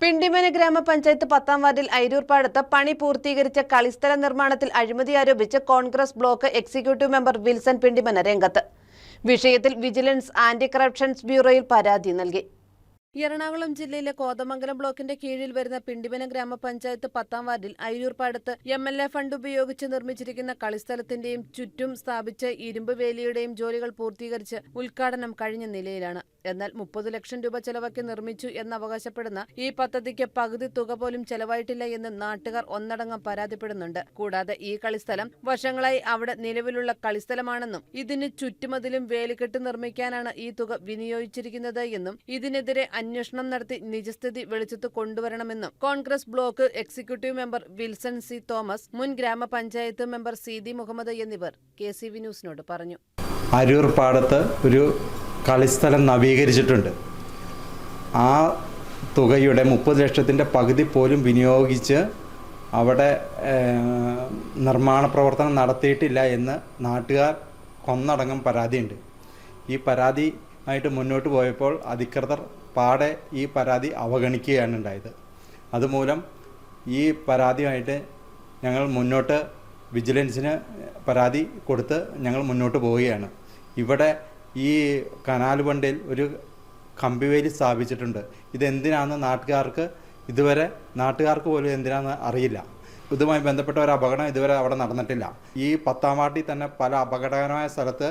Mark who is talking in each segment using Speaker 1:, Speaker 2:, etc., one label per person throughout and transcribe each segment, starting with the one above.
Speaker 1: പിണ്ടിമന ഗ്രാമപഞ്ചായത്ത് പത്താം വാർഡിൽ അയിരൂർപ്പാടത്ത് പണി പൂർത്തീകരിച്ച കളിസ്ഥല നിർമ്മാണത്തിൽ അഴിമതി ആരോപിച്ച് Congress block executive member Wilson Pindimana രംഗത്ത്. വിഷയത്തിൽ വിജിലൻസ് ആന്റി കറപ്ഷൻസ് ബ്യൂറോയിൽ പരാതി നൽകി. എറണാകുളം ജില്ലയിലെ കോതമംഗലം ബ്ലോക്കിന്റെ കീഴിൽ വരുന്ന പിണ്ടിമന ഗ്രാമപഞ്ചായത്ത് പത്താം വാർഡിൽ അയ്യൂർപ്പാടത്ത് എം എൽ എ ഫണ്ട് ഉപയോഗിച്ച് നിർമ്മിച്ചിരിക്കുന്ന കളിസ്ഥലത്തിന്റെയും ചുറ്റും സ്ഥാപിച്ച ഇരുമ്പ് വേലിയുടെയും ജോലികൾ പൂർത്തീകരിച്ച് ഉദ്ഘാടനം കഴിഞ്ഞ നിലയിലാണ്. എന്നാൽ മുപ്പത് ലക്ഷം രൂപ ചെലവാക്കി നിർമ്മിച്ചു എന്ന് അവകാശപ്പെടുന്ന ഈ പദ്ധതിക്ക് പകുതി തുക പോലും ചെലവായിട്ടില്ല എന്ന് നാട്ടുകാർ ഒന്നടങ്കം പരാതിപ്പെടുന്നുണ്ട്. കൂടാതെ ഈ കളിസ്ഥലം വർഷങ്ങളായി അവിടെ നിലവിലുള്ള കളിസ്ഥലമാണെന്നും ഇതിന് ചുറ്റുമതിലും വേലിക്കെട്ട് നിർമ്മിക്കാനാണ് ഈ തുക വിനിയോഗിച്ചിരിക്കുന്നത് എന്നും ഇതിനെതിരെ അന്വേഷണം നടത്തി നിജസ്ഥിതി വെളിച്ചത്ത് കൊണ്ടുവരണമെന്നും Congress block executive member Wilson C Thomas മുൻ ഗ്രാമപഞ്ചായത്ത് മെമ്പർ സീതി മുഹമ്മദ് എന്നിവർ കെ സി വി ന്യൂസിനോട് പറഞ്ഞു.
Speaker 2: അരൂർ പാടത്ത് ഒരു കളിസ്ഥലം നവീകരിച്ചിട്ടുണ്ട്. ആ തുകയുടെ മുപ്പത് ലക്ഷത്തിന്റെ പകുതി പോലും വിനിയോഗിച്ച് അവിടെ നിർമ്മാണ പ്രവർത്തനം നടത്തിയിട്ടില്ല എന്ന് നാട്ടുകാർ കൊന്നടങ്കം പരാതിയുണ്ട്. ഈ പരാതി ആയിട്ട് മുന്നോട്ട് പോയപ്പോൾ അധികൃതർ പാടെ ഈ പരാതി അവഗണിക്കുകയാണ് ഉണ്ടായത്. അതുമൂലം ഈ പരാതിയുമായിട്ട് ഞങ്ങൾ മുന്നോട്ട് വിജിലൻസിന് പരാതി കൊടുത്ത് ഞങ്ങൾ മുന്നോട്ട് പോവുകയാണ്. ഇവിടെ ഈ കനാൽ വണ്ടിയിൽ ഒരു കമ്പിവേലി സ്ഥാപിച്ചിട്ടുണ്ട്. ഇതെന്തിനാണെന്ന് നാട്ടുകാർക്ക് ഇതുവരെ നാട്ടുകാർക്ക് പോലും എന്തിനാണെന്ന് അറിയില്ല. ഇതുമായി ബന്ധപ്പെട്ട ഒരു അപകടം ഇതുവരെ അവിടെ നടന്നിട്ടില്ല. ഈ പത്താം വാർഡിൽ തന്നെ പല അപകടകരമായ സ്ഥലത്ത്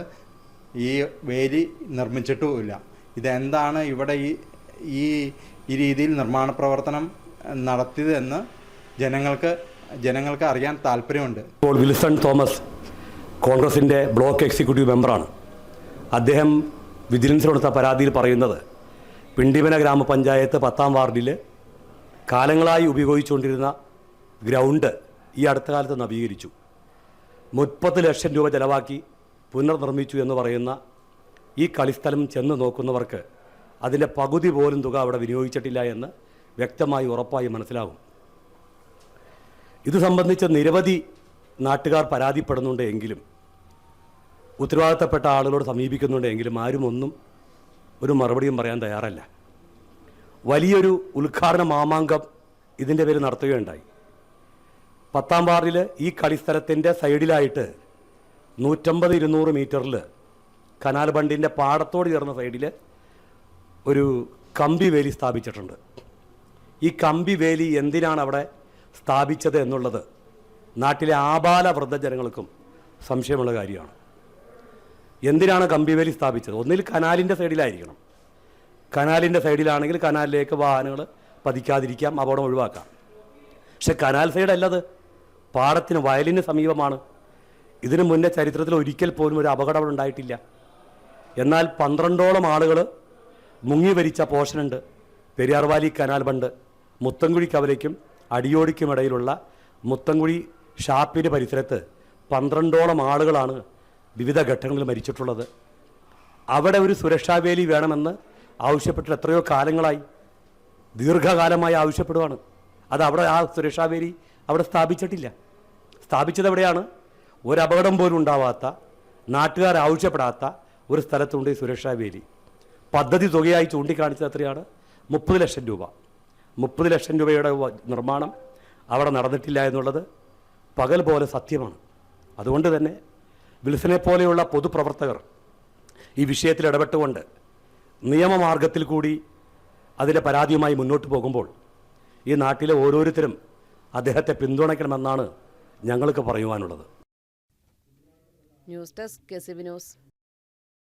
Speaker 2: ഈ വേലി നിർമ്മിച്ചിട്ടുമില്ല ഇതെന്താണ് ഇവിടെ ഈ ഈ രീതിയിൽ നിർമ്മാണ പ്രവർത്തനം നടത്തിയതെന്ന് ജനങ്ങൾക്ക് ജനങ്ങൾക്ക് അറിയാൻ താല്പര്യമുണ്ട്.
Speaker 3: ഇപ്പോൾ വിൽസൺ തോമസ് കോൺഗ്രസിന്റെ ബ്ലോക്ക് എക്സിക്യൂട്ടീവ് മെമ്പറാണ്. അദ്ദേഹം വിജിലൻസ് കൊടുത്ത പരാതിയിൽ പറയുന്നത് പിണ്ടിമന ഗ്രാമപഞ്ചായത്ത് പത്താം വാർഡിൽ കാലങ്ങളായി ഉപയോഗിച്ചുകൊണ്ടിരുന്ന ഗ്രൗണ്ട് ഈ അടുത്ത കാലത്ത് നവീകരിച്ചു. മുപ്പത് ലക്ഷം രൂപ ചെലവാക്കി പുനർനിർമ്മിച്ചു എന്ന് പറയുന്ന ഈ കളിസ്ഥലം ചെന്ന് നോക്കുന്നവർക്ക് അതിന്റെ പകുതി പോലും തുക അവിടെ വിനിയോഗിച്ചിട്ടില്ല എന്ന് വ്യക്തമായി ഉറപ്പായി മനസ്സിലാവും ഇത് സംബന്ധിച്ച് നിരവധി നാട്ടുകാർ പരാതിപ്പെടുന്നുണ്ട് എങ്കിലും ഉത്തരവാദിത്തപ്പെട്ട ആളുകളോട് സമീപിക്കുന്നുണ്ട് എങ്കിലും ആരും ഒന്നും ഒരു മറുപടിയും പറയാൻ തയ്യാറല്ല. വലിയൊരു ഉദ്ഘാടന മാമാങ്കം ഇതിന്റെ പേര് നടത്തുകയുണ്ടായി. പത്താം വാർഡിൽ ഈ കളിസ്ഥലത്തിന്റെ സൈഡിലായിട്ട് നൂറ്റമ്പത് ഇരുന്നൂറ് മീറ്ററിൽ കനാൽ ബണ്ടിന്റെ പാടത്തോട് ചേർന്ന സൈഡിൽ ഒരു കമ്പി വേലി സ്ഥാപിച്ചിട്ടുണ്ട്. ഈ കമ്പി വേലി എന്തിനാണ് അവിടെ സ്ഥാപിച്ചത് എന്നുള്ളത് നാട്ടിലെ ആബാല വൃദ്ധജനങ്ങൾക്കും സംശയമുള്ള കാര്യമാണ്. എന്തിനാണ് കമ്പി വേലി സ്ഥാപിച്ചത്? ഒന്നിൽ കനാലിന്റെ സൈഡിലായിരിക്കണം. കനാലിന്റെ സൈഡിലാണെങ്കിൽ കനാലിലേക്ക് വാഹനങ്ങൾ പതിക്കാതിരിക്കാം അപകടം ഒഴിവാക്കാം. പക്ഷെ കനാൽ സൈഡല്ലത്. പാടത്തിന് വയലിന് സമീപമാണ്. ഇതിനു മുന്നേ ചരിത്രത്തിൽ ഒരിക്കൽ പോലും ഒരു അപകടം അവിടെ ഉണ്ടായിട്ടില്ല. എന്നാൽ പന്ത്രണ്ടോളം ആളുകൾ മുങ്ങി വരിച്ച പോർഷനുണ്ട് പെരിയാർവാലി കനാൽ ബണ്ട് മുത്തൻകുഴി കവലയ്ക്കും അടിയോടിക്കും ഇടയിലുള്ള മുത്തൻകുഴി ഷാപ്പിന്റെ പരിസരത്ത് പന്ത്രണ്ടോളം ആളുകളാണ് വിവിധ ഘട്ടങ്ങളിൽ മരിച്ചിട്ടുള്ളത്. അവിടെ ഒരു സുരക്ഷാവേലി വേണമെന്ന് ആവശ്യപ്പെട്ടിട്ട് എത്രയോ കാലങ്ങളായി ദീർഘകാലമായി ആവശ്യപ്പെടുവാണ്. അത് അവിടെ ആ സുരക്ഷാവേലി അവിടെ സ്ഥാപിച്ചിട്ടില്ല. സ്ഥാപിച്ചത് എവിടെയാണ്? ഒരു അപകടം പോലും ഉണ്ടാവാത്ത നാട്ടുകാർ ആവശ്യപ്പെടാത്ത ഒരു സ്ഥലത്തുണ്ട് ഈ സുരക്ഷാവേലി പദ്ധതി തുകയായി ചൂണ്ടിക്കാണിച്ചത് എത്രയാണ്? മുപ്പത് ലക്ഷം രൂപ. മുപ്പത് ലക്ഷം രൂപയുടെ നിർമ്മാണം അവിടെ നടന്നിട്ടില്ല എന്നുള്ളത് പകൽ പോലെ സത്യമാണ്. അതുകൊണ്ട് തന്നെ വിൽസനെ പോലെയുള്ള പൊതുപ്രവർത്തകർ ഈ വിഷയത്തിൽ ഇടപെട്ടുകൊണ്ട് നിയമമാർഗത്തിൽ കൂടി അതിന്റെ പരാതിയുമായി മുന്നോട്ട് പോകുമ്പോൾ ഈ നാട്ടിലെ ഓരോരുത്തരും അദ്ദേഹത്തെ പിന്തുണയ്ക്കണമെന്നാണ് ഞങ്ങൾക്ക് പറയുവാനുള്ളത്.
Speaker 1: News desk KCB news